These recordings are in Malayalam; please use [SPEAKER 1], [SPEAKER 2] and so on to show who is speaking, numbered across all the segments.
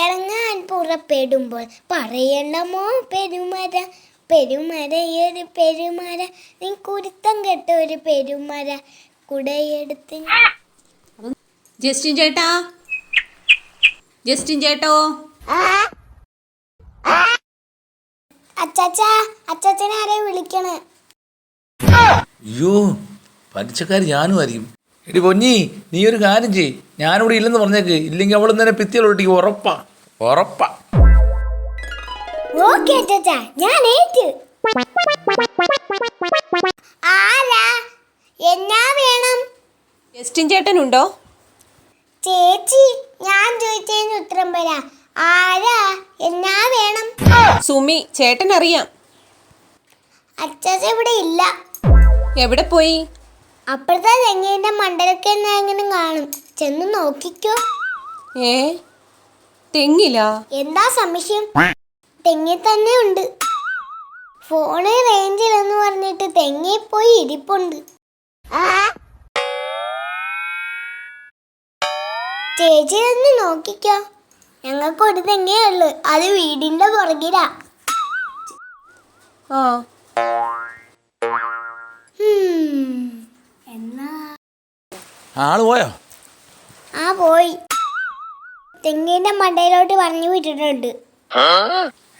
[SPEAKER 1] പുറത്തിറങ്ങാൻ പുറപ്പെടുമ്പോൾ പറയണമോ പെരുമര? പെരുമരയൊരു പെരുമര. നീ കുരുത്തം കെട്ട ഒരു പെരുമര. കുടയെടുത്ത്
[SPEAKER 2] ജസ്റ്റിൻ ചേട്ടാ. ജസ്റ്റിൻ ചേട്ടോ.
[SPEAKER 1] അച്ചാച്ചാ അച്ചാച്ചനെ ആരെ വിളിക്കണേ?
[SPEAKER 3] അയ്യോ പലിശക്കാരി ഞാനും ആയിരിക്കും. എടി പൊന്നി നീ ഒരു കാര്യം ചെയ് ഞാനിവിടെ ഇല്ലെന്ന് പറഞ്ഞേക്ക്. ഇല്ലെങ്കിൽ അവൾ നേരെ ഭിത്തിയിലൊട്ടിക്ക് ഉറപ്പാ. ഉറപ്പാ.
[SPEAKER 1] ഓക്കെ ഞാൻ ഏറ്റു. ആരാ? എന്നാ വേണം?
[SPEAKER 2] ജസ്റ്റിൻ ചേട്ടനുണ്ടോ?
[SPEAKER 1] ചേച്ചി ഞാൻ ചോദിച്ചതിന് ഉത്തരം പറ. ആരാ? എന്നാ വേണം?
[SPEAKER 2] സുമി ചേട്ടൻ അറിയാം
[SPEAKER 1] അച്ചാച്ച ഇവിടെ ഇല്ല.
[SPEAKER 2] എവിടെ പോയി?
[SPEAKER 1] അപ്പുറത്തെ തെങ്ങിന്റെ മണ്ടലൊക്കെ എങ്ങനെ കാണും? ചെന്ന് നോക്കിക്കോ.
[SPEAKER 2] ഏ? തെങ്ങില?
[SPEAKER 1] എന്താ സംശയം? തെങ്ങി തന്നെ ഉണ്ട്. ഫോണ് റേഞ്ചിലെന്ന് പറഞ്ഞിട്ട് തെങ്ങി പോയി ഇരിപ്പുണ്ട്. ചേച്ചി തന്നെ നോക്കിക്കോ. ഞങ്ങൾക്ക് ഒരു തെങ്ങേ ഉള്ളു. അത് വീടിന്റെ പുറകിലാ.
[SPEAKER 2] ആ.
[SPEAKER 1] ഹും, എന്നാ?
[SPEAKER 3] ആൾ പോയോ?
[SPEAKER 1] ആ പോയി. തെങ്ങിന്റെ മണ്ടയിലോട്ട് പറഞ്ഞു വിട്ടിട്ടുണ്ട്.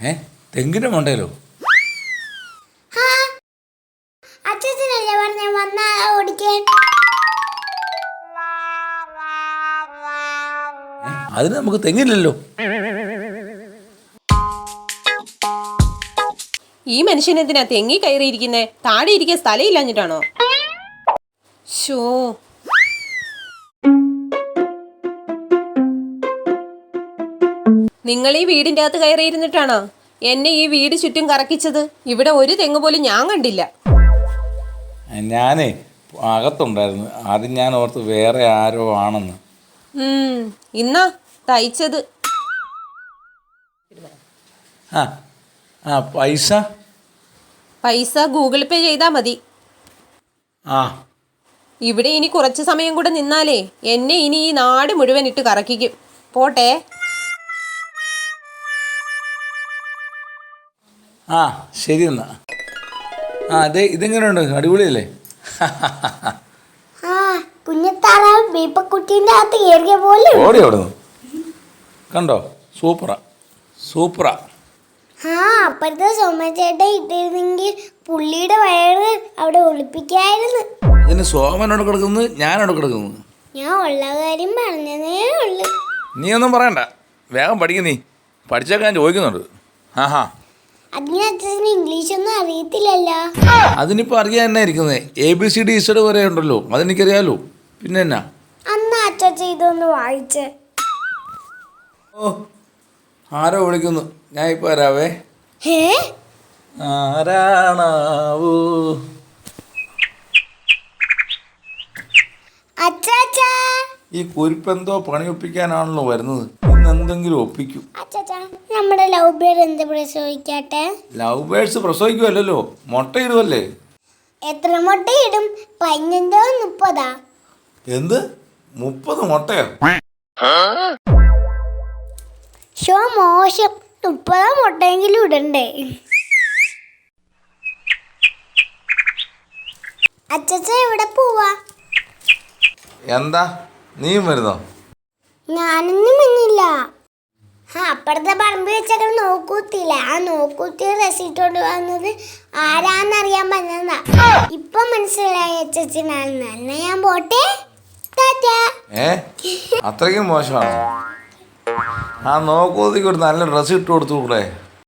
[SPEAKER 3] ഏ? തെങ്ങിന്റെ മണ്ടയിലോ?
[SPEAKER 1] അച്ഛനല്ലേ പറഞ്ഞ വന്നാ ഓടിക്കാൻ?
[SPEAKER 3] അതിന് നമുക്ക് തെങ്ങില്ലല്ലോ.
[SPEAKER 2] ഈ മനുഷ്യൻ എന്തിനാ തെങ്ങി കയറിയിരിക്കുന്നേ? താഴെ ഇരിക്കാൻ സ്ഥലമില്ലാഞ്ഞിട്ടാണോ ഷോ നിങ്ങൾ ഈ വീടിന്റെ അകത്ത് കയറിയിരുന്നിട്ടാണോ? എന്നെ ഈ വീട് ചുറ്റും കറക്കിച്ചത്? ഇവിടെ ഒരു തെങ്ങ് പോലും ഞാൻ കണ്ടില്ല.
[SPEAKER 3] ഞാനേ അകത്തുണ്ടായിരുന്നു. ആദ്യം ഞാൻ ഓർത്ത് വേറെ ആരോ ആണെന്ന്.
[SPEAKER 2] ഇന്നാ തയ്ച്ചത്.
[SPEAKER 3] ആ ആ പൈസ?
[SPEAKER 2] പൈസ ഗൂഗിൾ പേ ചെയ്താ മതി.
[SPEAKER 3] ആ.
[SPEAKER 2] ഇവിടെ ഇനി കുറച്ച് സമയം കൂടെ നിന്നാലേ എന്നെ ഇനി ഈ നാട് മുഴുവൻ ഇട്ട് കറക്കിക്കും. പോട്ടെ.
[SPEAKER 3] ആ ശരി എന്നാ. ആ അതെ ഇതെങ്ങനെയുണ്ട്? അടിപൊളിയല്ലേ?
[SPEAKER 1] ആ കുഞ്ഞത്താറാവ് ബീപ്പക്കുട്ടീന്റെ അകത്ത് കയറിയ പോലെ ഉണ്ട്.
[SPEAKER 3] ഓടി കണ്ടോ? സൂപ്പറാ. സൂപ്പറാ.
[SPEAKER 1] ആ അപ്പുറത്തെ ഇട്ടിരുന്നെങ്കിൽ പുള്ളിയുടെ വയറ് അവിടെ ഒളിപ്പിക്കായിരുന്നു.
[SPEAKER 3] ഇതിന് സോമനോട് കിടക്കുന്നത് ഞാനോട് കിടക്കുന്നത്.
[SPEAKER 1] ഞാൻ ഉള്ള കാര്യം പറഞ്ഞതേ ഉള്ളു.
[SPEAKER 3] നീ ഒന്നും പറയണ്ട. വേഗം പഠിക്കുന്നീ പഠിച്ചേക്കാൻ പഠിച്ചൊക്കെ ചോദിക്കുന്നുണ്ട്. ആഹാ.
[SPEAKER 1] ഇംഗ്ലീഷ് ഒന്നും അറിയത്തില്ലല്ലോ.
[SPEAKER 3] അതിനിപ്പോ അറിയാൻ തന്നെ ഇരിക്കുന്നത് A B C D Z വരെ ഉണ്ടല്ലോ. അതെനിക്കറിയാലോ. പിന്നെ എന്നാ?
[SPEAKER 1] അന്ന് അച്ഛൻ ഇതൊന്ന് വായിച്ച്.
[SPEAKER 3] ഓ ആരോ വിളിക്കുന്നു? ഞാൻ ഇപ്പൊ വരാവേ.
[SPEAKER 1] ഹേ?
[SPEAKER 3] ആരാണാവൂ? ഈ കുരിപ്പെന്തോ പണിയൊപ്പിക്കാനാണല്ലോ വരുന്നത്. എന്തെങ്കിലും ഒപ്പിക്കും.
[SPEAKER 1] നമ്മുടെ ലവ് ബേർഡ് എന്ത് പ്രസവിക്കട്ടെ?
[SPEAKER 3] ലവ് ബേഴ്സ് പ്രസവിക്കുമല്ലോ മുട്ടയിടുമല്ലേ
[SPEAKER 1] എത്ര മുട്ടയിടും? പതിനഞ്ചോ മുപ്പതാ?
[SPEAKER 3] എന്ത്? മുപ്പത് മുട്ടയോ?
[SPEAKER 1] ഷോ മോശം. മുപ്പതോ മുട്ടയെങ്കിലും ഇടണ്ടേ? അച്ചച്ച എവിടെ പോവാ?
[SPEAKER 3] എന്താ? നീയും വരുന്നോ?
[SPEAKER 1] ഞാനൊന്നും മഞ്ഞില്ല ആ അപ്പുറത്തെ പറമ്പ് വെച്ചൊക്കെ നോക്കൂത്തില്ല. ആ നോക്കൂത്തി റെസിറ്റ് കൊണ്ട് വന്നത് ആരാന്നറിയാൻ പറഞ്ഞതാ ഇപ്പൊ മനസ്സിലായി അച്ചച്ചനാണെന്ന് എന്നാ ഞാൻ പോട്ടെ?
[SPEAKER 3] അത്രയ്ക്കും മോശമാണ്. ആ നോക്കൂതിക്ക് ഒരു നല്ല ഡ്രസ്സ് ഇട്ട് കൊടുത്തു കൂടെ?